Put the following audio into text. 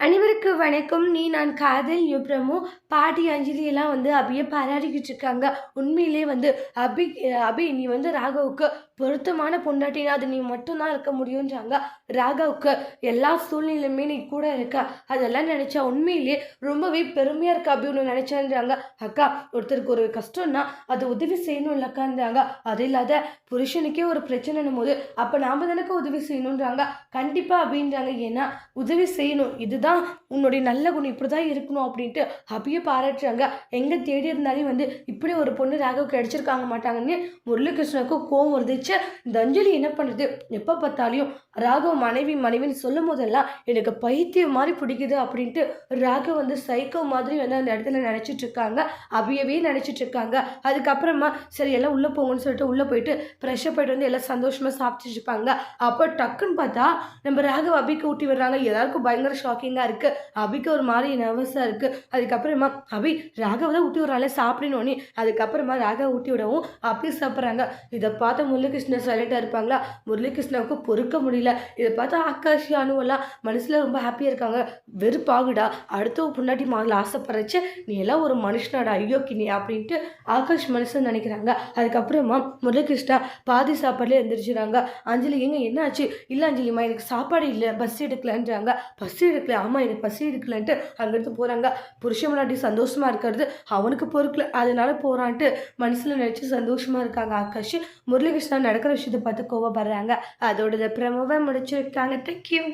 அனைவருக்கு வணக்கம். நீ நான் காதல் யுப்ரமும் பாட்டி அஞ்சலி எல்லாம் வந்து அபியை பாராட்டிக்கிட்டு இருக்காங்க. உண்மையிலே வந்து அபி அபி நீ வந்து ராகவுக்கு பொருத்தமான பொண்டாட்டினா அது நீ மட்டும்தான் இருக்க முடியும்ன்றாங்க ராகவுக்கு. எல்லா சூழ்நிலையுமே நீ கூட இருக்க. அதெல்லாம் நினச்சா உண்மையிலேயே ரொம்பவே பெருமையாக இருக்க அப்படி ஒன்று நினச்சேன்றாங்க. அக்கா ஒருத்தருக்கு ஒரு கஷ்டம்னா அது உதவி செய்யணும் இல்லைக்கான்றாங்க அது இல்லாத புருஷனுக்கே ஒரு பிரச்சனைன்னும் போது அப்போ நாம் தானக்க உதவி செய்யணுன்றாங்க கண்டிப்பாக அப்படின்றாங்க ஏன்னா உதவி செய்யணும். இதுதான் உன்னுடைய நல்ல குணம். இப்படி தான் இருக்கணும் அப்படின்ட்டு அப்படியே பாராட்டுறாங்க. எங்கே தேடி இருந்தாலே வந்து இப்படி ஒரு பொண்ணு ராகவுக்கு அடிச்சிருக்காங்க மாட்டாங்கன்னு முரளிகிருஷ்ணனுக்கு கோவம் வருதுச்சு இந்த அஞ்சலி என்ன பண்ணுறது எப்போ பார்த்தாலையும் ராகவ் மனைவி மனைவின்னு சொல்லும் போதெல்லாம் எனக்கு பைத்தியம் மாதிரி பிடிக்குது அப்படின்ட்டு ராகவ் வந்து சைக்கோ மாதிரி வந்து அந்த இடத்துல நினச்சிட்டு இருக்காங்க. அபியவே நினச்சிட்டு இருக்காங்க. அதுக்கப்புறமா சரி எல்லாம் உள்ளே போங்கன்னு சொல்லிட்டு உள்ளே போயிட்டு ஃப்ரெஷ்ஷாக போயிட்டு வந்து எல்லாம் சந்தோஷமாக சாப்பிட்டுட்டு இருப்பாங்க. அப்போ டக்குன்னு பார்த்தா நம்ம ராகவ் அபிக்கு ஊட்டி விடுறாங்க. எல்லாருக்கும் பயங்கர ஷாக்கிங்காக இருக்குது அபிக்கு ஒரு மாதிரி நர்வஸாக இருக்குது அதுக்கப்புறமா அபி ராகவ் தான் ஊட்டி விடுறாங்களே சாப்பிடணுன்னே அதுக்கப்புறமா ராகவ் ஊட்டி விடவும் அபி சாப்பிட்றாங்க. இதை பார்த்த முரளிகிருஷ்ணன் சைலண்டாக இருப்பாங்களா? முரளிகிருஷ்ணாவுக்கு பொறுக்க முடியல. இதை பார்த்தா ஆகாஷ் அனுவெல்லாம் மனசில் ரொம்ப ஹாப்பியாக இருக்காங்க. வெறுப்பாகுடா. அடுத்த பொண்டாட்டி மாதிரி ஆசைப்படுறச்சு நீ எல்லாம் ஒரு மனுஷனாடா ஐயோ அப்படின்ட்டு ஆகாஷ் மனசில் நினைக்கிறாங்க. அதுக்கப்புறமா முரளிகிருஷ்ணா பாதி சாப்பாடுல எழுந்திரிச்சுறாங்க அஞ்சலி எங்க என்னாச்சு? இல்லை அஞ்சலிம்மா எனக்கு சாப்பாடு இல்லை பஸ் எடுக்கலன்றாங்க. பஸ் எடுக்கல ஆமாம் எனக்கு பஸ் எடுக்கலன்ட்டு அங்கேருந்து போகிறாங்க புருஷ முன்னாடி சந்தோஷமாக இருக்கிறது அவனுக்கு பொறுக்கல. அதனால போகிறான்ட்டு மனசில் நினச்சி சந்தோஷமாக இருக்காங்க ஆகாஷ். முரளிகிருஷ்ணா நடக்கிற விஷயத்தை பார்த்து கோவப்படுறாங்க. அதோட பிரமவை முடிச்சிருக்காங்க. தேங்க்யூ